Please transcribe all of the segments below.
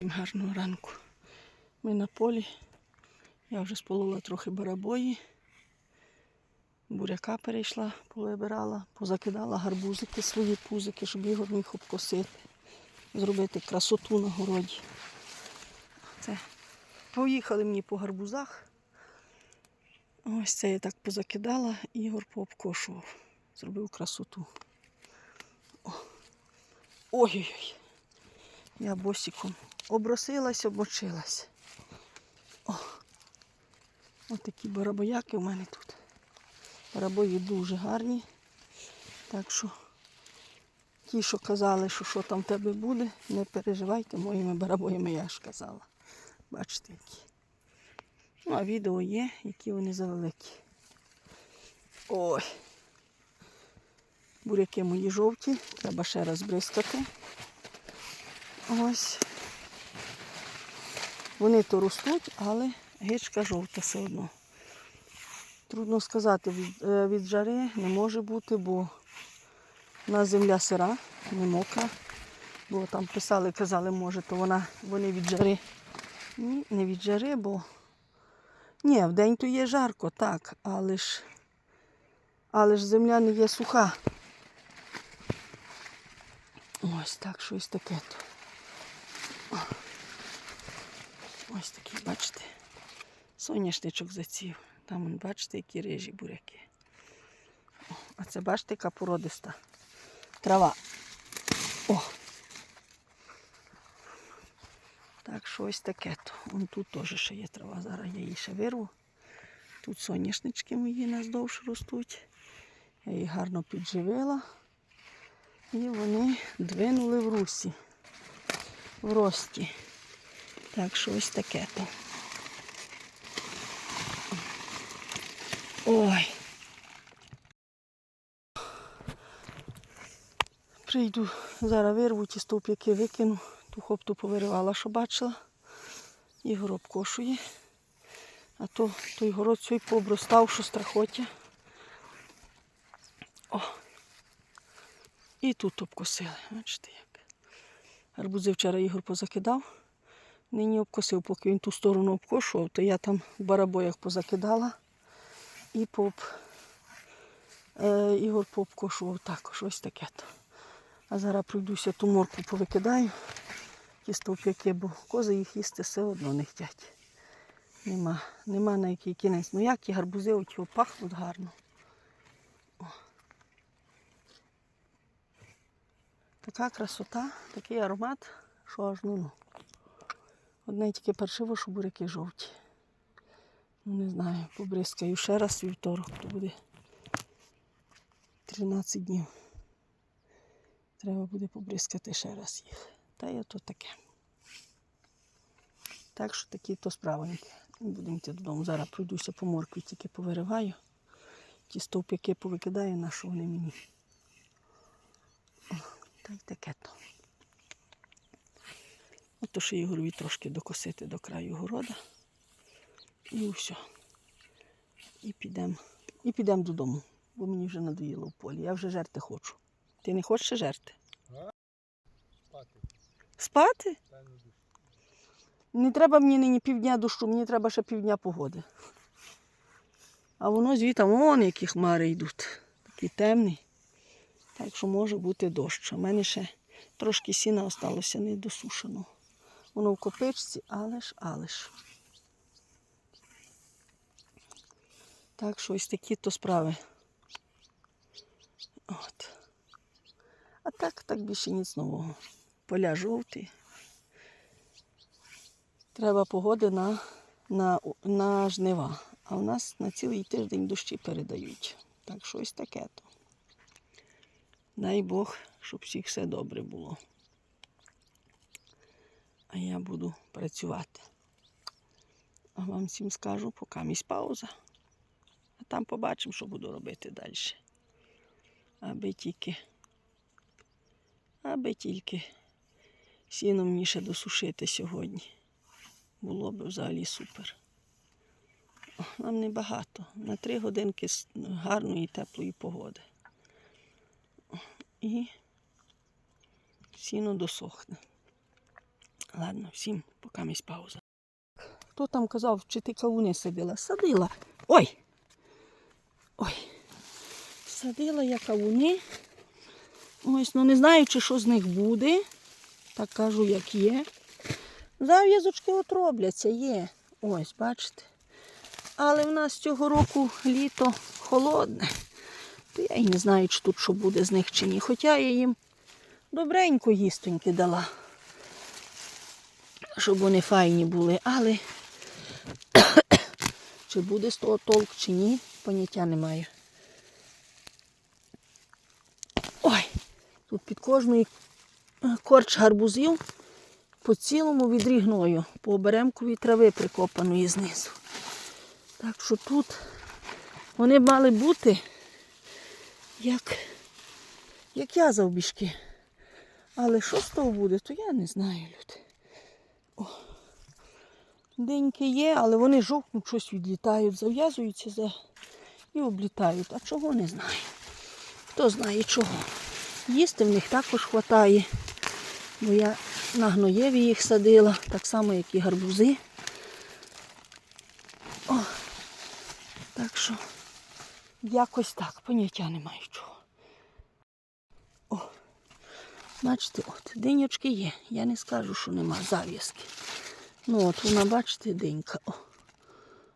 Гарного ранку. Ми на полі. Я вже сполола трохи барабої. Буряка перейшла, повибирала, позакидала гарбузики свої пузики, щоб Ігор міг обкосити, зробити красоту на городі. Це. Поїхали мені по гарбузах. Ось це я так позакидала, Ігор пообкошував. Зробив красоту. Ой-ой-ой. Я босиком обросилась, обмочилась. Ось такі барабояки у мене тут. Барабої дуже гарні. Так що ті, що казали, що що там в тебе буде, не переживайте моїми барабоями, я ж казала. Бачите, які. Ну, а відео є, які вони завеликі. Ой. Буряки мої жовті, треба ще раз бризкати. Ось. Вони то ростуть, але гичка жовта все одно. Трудно сказати, від, е, жари не може бути, бо у нас земля сира, не мокра. Бо там писали, казали, може, то вона, вони від жари. Ні, не від жари, бо ні, вдень то є жарко, так, але ж, але ж земля не є суха. Ось так, щось таке то. Ось такий, бачите, соняшничок заців. Там, бачите, які рижі буряки. А це, бачите, яка породиста трава. О! Так, що ось таке. Вон тут теж ще є трава. Зараз я її ще вирву. Тут соняшнички мої наздовж ростуть. Я їх гарно підживила. І вони двинули в русі, в рості. Так що ось таке то. Ой. Прийду, зараз вирву ті стовп'яки викину, ту хопту повиривала, що бачила. Ігор обкошує. А то той город цей пообростав, що страхоття. О. І тут обкосили. Бачите як. Арбузи вчора Ігор позакидав. Нині обкосив, поки він ту сторону обкошував, то я там в барабоях позакидала і поп. Е, Ігор пообкошував також, ось таке то. А зараз пройдуся ту морку повикидаю, ті стовп'яки, бо кози їх їсти все одно не хочуть. Нема, нема на який кінець. Ну як ті гарбузи от його пахнуть гарно. О. Така красота, такий аромат, що аж ну. Одне тільки паршиво, що буряки жовті. Ну, не знаю, побризкаю ще раз вівторок, то буде 13 днів. Треба буде побризкати ще раз їх. Та й ото таке. Так що такі то справоньки. Будемо йти додому. Зараз пройдуся по моркві, тільки повириваю. Ті стовпяки повикидаю, на що вони мені. Та й таке то. Ото ще Ігорові трошки докосити до краю города. І все. І підемо. І підемо додому, бо мені вже надоїло в полі. Я вже жерти хочу. Ти не хочеш жерти? Спати. Спати? Не треба мені нині півдня дощу, мені треба ще півдня погоди. А воно звідти, вон які хмари йдуть. Такі темні. Так що може бути дощ. В мене ще трошки сіна осталося недосушено. Воно в копичці, але ж, але ж. Так що ось такі то справи. От. А так, так більше ніц нового. Поля жовті. Треба погоди на, на, на жнива. А в нас на цілий тиждень дощі передають. Так що ось таке то. Дай Бог, щоб всіх все добре було. А я буду працювати. А вам всім скажу, поки місь пауза. А там побачимо, що буду робити далі. Аби тільки, аби тільки сіно мені ще досушити сьогодні. Було б взагалі супер. Нам небагато. На три годинки гарної теплої погоди. І сіно досохне. Ладно, всім поки місь пауза. Хто там казав, чи ти кавуни садила? Садила. Ой! Ой! Садила я кавуни. Ось, ну не знаю, чи що з них буде. Так кажу, як є. Зав'язочки от робляться, є. Ось, бачите. Але в нас цього року літо холодне. То я і не знаю, чи тут що буде з них чи ні. Хоча я їм добренько їстоньки дала. Щоб вони файні були. Але чи буде з того толк, чи ні, поняття немає. Ой, тут під кожною е, корч гарбузів по цілому відрі гною, по оберемковій трави прикопаної знизу. Так що тут вони мали бути, як, як я завбіжки. Але що з того буде, то я не знаю, люди. Деньки є, але вони жовтнуть, щось відлітають, зав'язуються за... і облітають. А чого не знаю. Хто знає чого. Їсти в них також вистачає. Бо я на гноєві їх садила, так само, як і гарбузи. О, так що якось так, поняття не маю чого. О, бачите, от, диньочки є. Я не скажу, що нема зав'язки. Ну от вона, бачите, денька. О.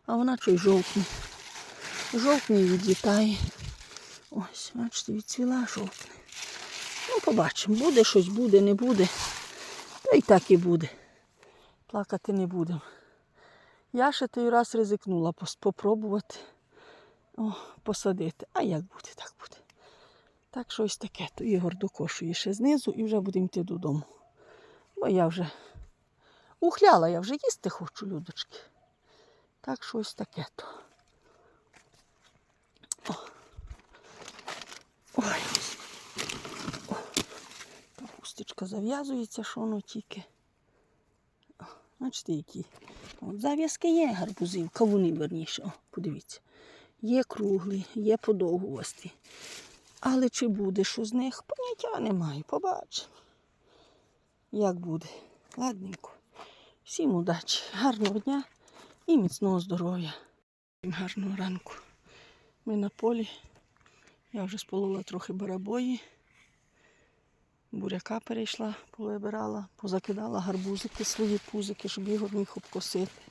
А вона чой жовтне. Жовтне відлітає. Ось, бачите, відцвіла жовтне. Ну, побачимо, буде щось, буде, не буде. Та й так і буде. Плакати не будемо. Я ще той раз ризикнула о, посадити. А як буде, так буде. Так що ось таке. То Ігор докошує ще знизу і вже будемо йти додому. Бо я вже ухляла, я вже їсти хочу, людочки. Так що ось таке то. Ой. О. Хусточка зав'язується, що воно тільки. О, Бачите, які. Зав'язки є гарбузів, кавуни верніше. О, подивіться. Є круглі, є подовгувасті. Але чи буде що них, поняття немає. Побачимо. Як буде. Ладненько. Всім удачі, гарного дня і міцного здоров'я. Гарного ранку. Ми на полі. Я вже сполола трохи барабої. Буряка перейшла, повибирала, позакидала гарбузики, свої пузики, щоб Ігор міг обкосити,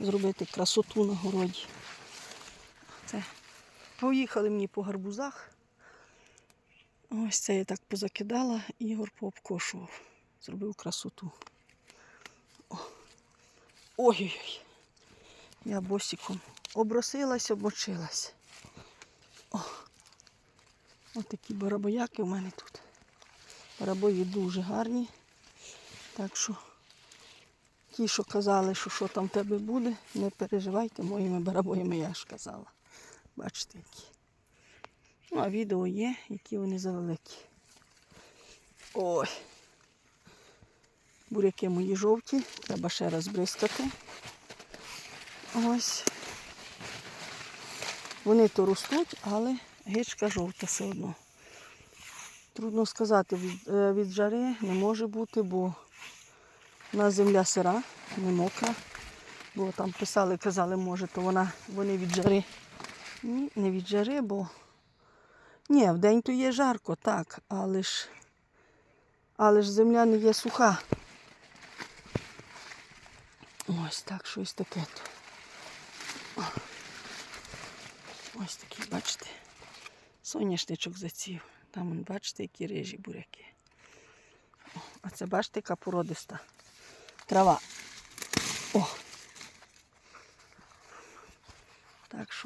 зробити красоту на городі. Це поїхали мені по гарбузах. Ось це я так позакидала, Ігор пообкошував. Зробив красоту. Ой-ой-ой. Я босиком обросилась, обмочилась. О. Ось такі барабояки у мене тут. Барабої дуже гарні. Так що ті, що казали, що що там в тебе буде, не переживайте моїми барабоями, я ж казала. Бачите, які. Ну, а відео є, які вони завеликі. Ой. Буряки мої жовті, треба ще раз бризкати. Ось. Вони то ростуть, але гичка жовта все одно. Трудно сказати, від, е, від жари не може бути, бо у нас земля сира, не мокра. Бо там писали, казали, може, то вона, вони від жари. Ні, не від жари, бо ні, в день то є жарко, так, але ж, але ж земля не є суха. Ось так, щось таке. Ось такий, бачите, соняшничок заців. Там, бачите, які рижі буряки. О, а це бачите, яка породиста трава. О!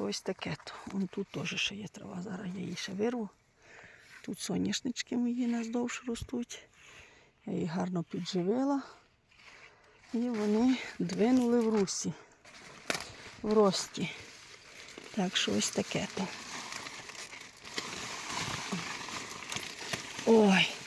Так, що ось таке. Вон тут теж ще є трава. Зараз я її ще вирву. Тут соняшнички мої наздовж ростуть. Я їх гарно підживила. І вони двинули в русі, в рості. Так що ось таке то. Ой.